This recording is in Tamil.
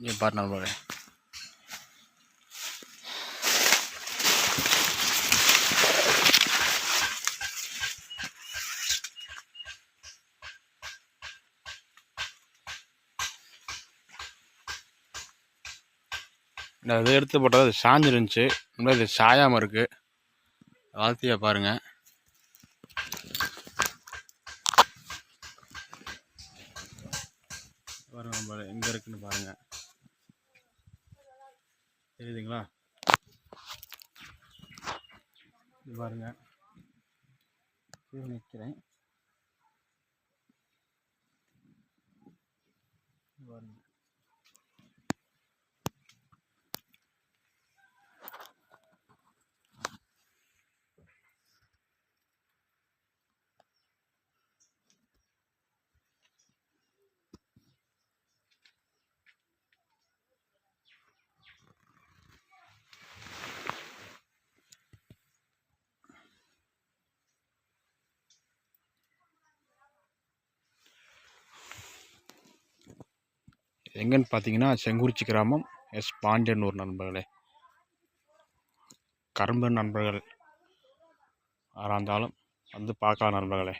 இங்கே பாரு நண்பர்களே நான் இதை எடுத்து போட்டால் அது சாஞ்சிருந்துச்சு இன்னும் இது சாயாமல் இருக்குது வாழ்த்தியை பாருங்கள் பாருங்க இங்கே எங்கே இருக்குன்னு பாருங்கள் தெரியுதுங்களா? பாருங்க. நிற்கிறேன் பாருங்க. எங்கன்னு பார்த்தீங்கன்னா செங்குறிச்சி கிராமம் எஸ். பாண்டியனூர் நண்பர்களே. கரும்பு நண்பர்கள். யாராக இருந்தாலும் வந்து பார்க்கலாம் நண்பர்களே.